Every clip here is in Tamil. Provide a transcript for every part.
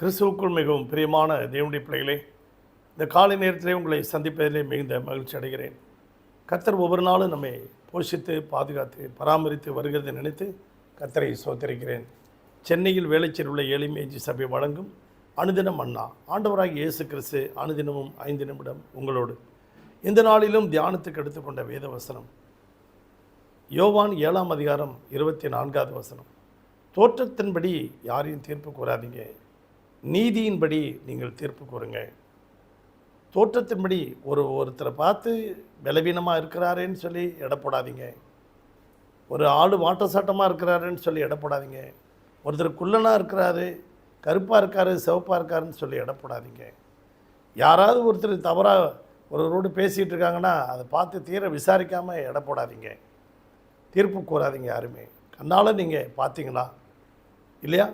கிறிஸ்துவுக்குள் மிகவும் பிரியமான தேவனுடைய பிள்ளைகளே இந்த காலை நேரத்திலே உங்களை சந்திப்பதிலே மிகுந்த மகிழ்ச்சி அடைகிறேன். கர்த்தர் ஒவ்வொரு நாளும் நம்மை போஷித்து பாதுகாத்து பராமரித்து வருகிறதை நினைத்து கர்த்தரை சோத்தரிக்கிறேன் சென்னையில் வேலைச்சேரி உள்ள எளிமேஜி சபை வழங்கும் அனுதினம் அண்ணா ஆண்டவராக இயேசு கிறிஸ்து அனுதினமும் ஐந்து நிமிடம் உங்களோடு. இந்த நாளிலும் தியானத்துக்கு எடுத்துக்கொண்ட வேத வசனம் யோவான் ஏழாம் அதிகாரம் இருபத்தி நான்காவது வசனம். தோற்றத்தின்படி யாரையும் தீர்ப்பு கூறாதீங்க. நீதியின்படி நீங்கள் தீர்ப்பு கூறுங்க தோற்றத்தின்படி ஒரு ஒருத்தரை பார்த்து பலவீனமாக இருக்கிறாரேன்னு சொல்லி எடை போடாதீங்க ஒரு ஆள் வாட்ட சாட்டமாக இருக்கிறாருன்னு சொல்லி எடை ஒருத்தர் குள்ளனாக இருக்கிறாரு கருப்பாக இருக்காரு சிவப்பாக இருக்காருன்னு சொல்லி எடை யாராவது ஒருத்தர் தவறாக ஒருவரோடு பேசிகிட்டு இருக்காங்கன்னா அதை பார்த்து தீர விசாரிக்காமல் எடை போடாதீங்க தீர்ப்பு கூறாதீங்க யாருமே. கண்ணால் நீங்கள் பார்த்தீங்களா? இல்லையா?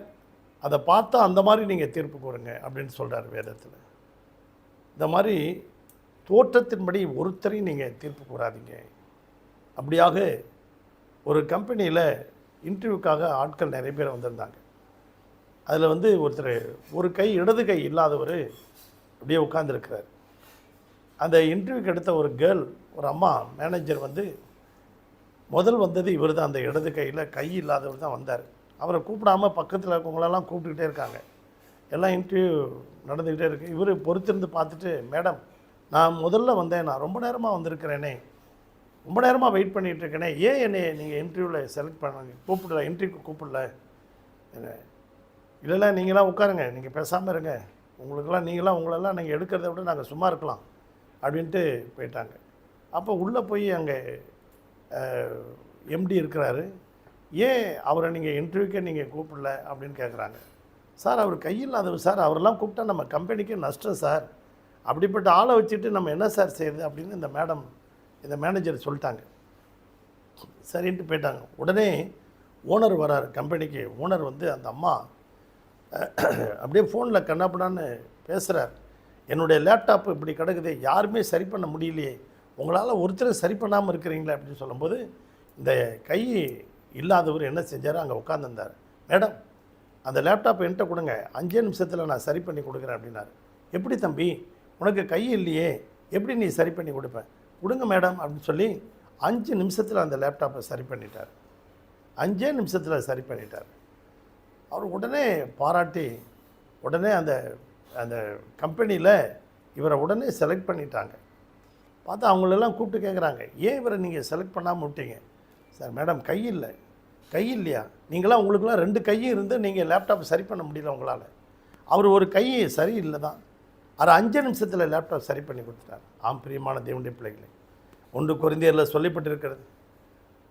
அதை பார்த்தா அந்த மாதிரி நீங்கள் தீர்ப்பு கூறுங்க அப்படின்னு சொல்கிறார் வேதத்தில். இந்த மாதிரி தோற்றத்தின்படி ஒருத்தரையும் நீங்கள் தீர்ப்பு கூறாதீங்க. அப்படியாக ஒரு கம்பெனியில் இன்டர்வியூக்காக ஆட்கள் நிறைய பேர் வந்திருந்தாங்க. அதில் வந்து ஒருத்தர் ஒரு கை இடது கை இல்லாதவர் அப்படியே உட்காந்துருக்கிறார் அந்த இன்டர்வியூக்கு எடுத்த ஒரு கேர்ள் ஒரு அம்மா மேனேஜர் வந்து முதல் வந்தது இவர் தான் அந்த இடது கையில் கை இல்லாதவர் தான் வந்தார். அவரை கூப்பிடாம பக்கத்தில் இருக்கவங்களெல்லாம் கூப்பிட்டுக்கிட்டே இருக்காங்க. எல்லாம் இன்டர்வியூ நடந்துக்கிட்டே இருக்கு. இவர் பொறுத்திருந்து பார்த்துட்டு மேடம் நான் முதல்ல வந்தேன். நான் ரொம்ப நேரமாக வந்திருக்கிறேனே. ரொம்ப நேரமாக வெயிட் பண்ணிகிட்டு இருக்கேனே. ஏன் என்னை நீங்கள் இன்டர்வியூவில் செலக்ட் பண்ண கூப்பிடல இன்டர்வியூக்கு கூப்பிடல? என்ன? இல்லைல்ல நீங்களாம் உட்காருங்க. நீங்கள் பேசாமல் இருங்க. உங்களுக்கெல்லாம் நீங்களாம் உங்களெல்லாம் நீங்கள் எடுக்கிறத விட நாங்கள் சும்மா இருக்கலாம். அப்படின்ட்டு போயிட்டாங்க. அப்போ உள்ளே போய் அங்கே எம்டி இருக்கிறாரு. ஏன் அவரை நீங்கள் இன்டர்வியூக்கே நீங்கள் கூப்பிடல அப்படின்னு கேட்குறாங்க சார் அவர் கையில்லாதவர் சார் அவரெல்லாம் கூப்பிட்டா நம்ம கம்பெனிக்கே நஷ்டம் சார். அப்படிப்பட்ட ஆளை வச்சுட்டு நம்ம என்ன சார் செய்யுது அப்படின்னு இந்த மேடம் இந்த மேனேஜர் சொல்லிட்டாங்க. சரின்ட்டு போயிட்டாங்க. உடனே ஓனர் வரார் கம்பெனிக்கு ஓனர் வந்து அந்த அம்மா அப்படியே ஃபோனில் கண்ணாப்படான்னு பேசுகிறார் என்னுடைய லேப்டாப் இப்படி கிடக்குது யாருமே சரி பண்ண முடியலையே. உங்களால் ஒருத்தர் சரி பண்ணாமல் இருக்கிறீங்களே அப்படின்னு சொல்லும்போது இந்த கை இல்லாதவர் என்ன செஞ்சார்? அங்கே உட்காந்துருந்தார் மேடம் அந்த லேப்டாப் என்கிட்ட கொடுங்க. அஞ்சே நிமிஷத்தில் நான் சரி பண்ணி கொடுக்குறேன் அப்படின்னாரு. எப்படி தம்பி? உனக்கு கை இல்லையே. எப்படி நீ சரி பண்ணி கொடுப்பேன் கொடுங்க மேடம் அப்படின்னு சொல்லி அஞ்சு நிமிஷத்தில் அந்த லேப்டாப்பை சரி பண்ணிட்டார். அஞ்சே நிமிஷத்தில் சரி பண்ணிட்டார். அவர் உடனே பாராட்டி உடனே அந்த அந்த கம்பெனியில் இவரை உடனே செலக்ட் பண்ணிட்டாங்க. பார்த்தா அவங்களெல்லாம் கூப்பிட்டு கேட்குறாங்க ஏன் இவரை நீங்கள் செலக்ட் பண்ணாமல் விட்டீங்க? சார் மேடம் கை இல்லை. கை இல்லையா? நீங்களாம் உங்களுக்குலாம் ரெண்டு கையும் இருந்து நீங்கள் லேப்டாப் சரி பண்ண முடியல உங்களால். அவர் ஒரு கை சரி இல்லை தான் அவர் அஞ்சு நிமிஷத்தில் லேப்டாப் சரி பண்ணி கொடுத்துட்டார். ஆம் பிரியமான தேவனுடைய பிள்ளைகளை ஒன்று குறைந்தியரில் சொல்லப்பட்டிருக்கிறது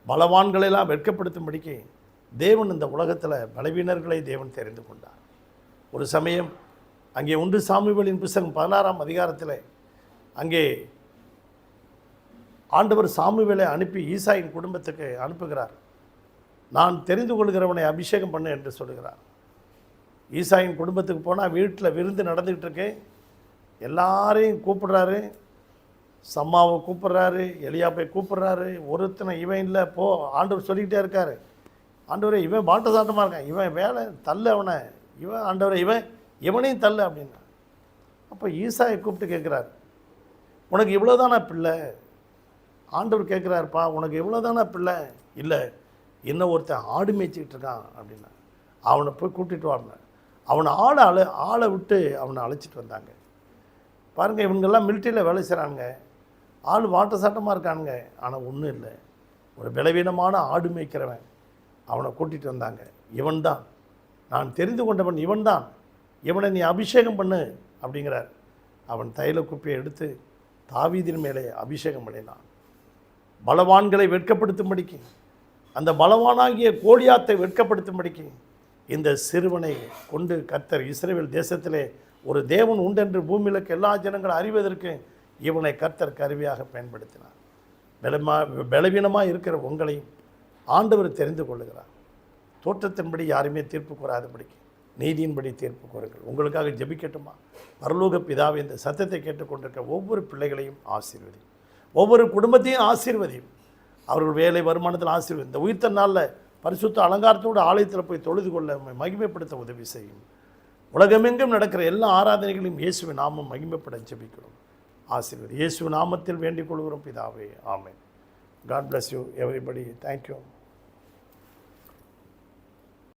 பலவான்களெல்லாம் வெட்கப்படுத்தும்படிக்கு தேவன் இந்த உலகத்தில் பலவீனர்களை தேவன் தெரிந்து கொண்டார். ஒரு சமயம் அங்கே ஒன்று சாமிவலின் புஸ்தகம் பதினாறாம் அதிகாரத்தில் அங்கே ஆண்டவர் சாமுவேலை அனுப்பி ஈசாயின் குடும்பத்துக்கு அனுப்புகிறார். நான் தெரிந்து கொள்கிறவனை அபிஷேகம் பண்ணு என்று சொல்கிறார் ஈசாயின் குடும்பத்துக்கு போனால் வீட்டில் விருந்து நடந்துக்கிட்டு இருக்கு. எல்லாரையும் கூப்பிடுறாரு. சம்மாவை கூப்பிட்றாரு எலியாப்பை கூப்பிட்றாரு. ஒருத்தனை இவன் இல்லை போ ஆண்டவர் சொல்லிக்கிட்டே இருக்கார். ஆண்டவரே இவன் பாட்ட சாட்டமாக இருக்கான். இவன் வேலை தள்ளு அவனை. இவன் ஆண்டவரே இவன் இவனையும் தள்ளு அப்படின்னா. அப்போ ஈசாயை கூப்பிட்டு கேட்குறாரு உனக்கு இவ்வளோதானா பிள்ளை? ஆண்டவர் கேட்குறாருப்பா உனக்கு இவ்வளோதானா பிள்ளை? இல்லை என்ன ஒருத்தன் ஆடு மேய்ச்சிக்கிட்டு இருக்கான் அப்படின்னா. அவனை போய் கூட்டிகிட்டு வரணும் அவனை ஆளை அழ ஆளை விட்டு அவனை அழைச்சிட்டு வந்தாங்க. பாருங்கள் இவங்கெல்லாம் மிலிட்டரியில் வேலை செய்கிறானுங்க ஆள் வாட்ட சாட்டமாக இருக்கானுங்க. ஆனால் ஒன்றும் இல்லை. ஒரு பலவீனமான ஆடு மேய்க்கிறவன் அவனை கூட்டிகிட்டு வந்தாங்க. இவன்தான் நான் தெரிந்து கொண்டவன் இவன்தான் இவனை நீ அபிஷேகம் பண்ணு அப்படிங்கிறார். அவன் தைல குப்பையை எடுத்து தாவீதின் மேலே அபிஷேகம் பண்ணினான். பலவான்களை வெட்கப்படுத்தும்படிக்கு அந்த பலவானாகிய கோலியாத்தை வெட்கப்படுத்தும்படிக்கு இந்த சிறுவனை கொண்டு கர்த்தர் இஸ்ரேல் தேசத்திலே ஒரு தேவன் உண்டென்று பூமியிலுக்கு எல்லா ஜனங்களும் அறிவதற்கு இவனை கர்த்தர் கருவியாக பயன்படுத்தினார். பலமா பலவீனமாக இருக்கிற உங்களையும் ஆண்டவர் தெரிந்து கொள்ளுகிறார். தோற்றத்தின்படி யாருமே தீர்ப்பு கூறாதபடிக்கு நீதியின்படி தீர்ப்பு கூறுங்கள். உங்களுக்காக ஜெபிக்கட்டுமா? பரலோக பிதாவை இந்த சத்தத்தை கேட்டுக்கொண்டிருக்க ஒவ்வொரு பிள்ளைகளையும் ஆசீர்வதி ஒவ்வொரு குடும்பத்தையும் ஆசீர்வதியும். அவர்கள் வேலை வருமானத்தில் ஆசீர்வதி. இந்த உயிர்த்த நாளில் பரிசுத்த அலங்காரத்தோடு ஆலயத்தில் போய் தொழுது கொள்ள மகிமைப்படுத்த உதவி செய்யும். உலகமெங்கும் நடக்கிற எல்லா ஆராதனைகளையும் இயேசுவின் நாமம் மகிமைப்பட ஜெபிக்கிறோம். ஆசீர்வதி. இயேசு நாமத்தில் வேண்டிக் கொள்கிறோம் பிதாவே. Amen God bless you everybody thank you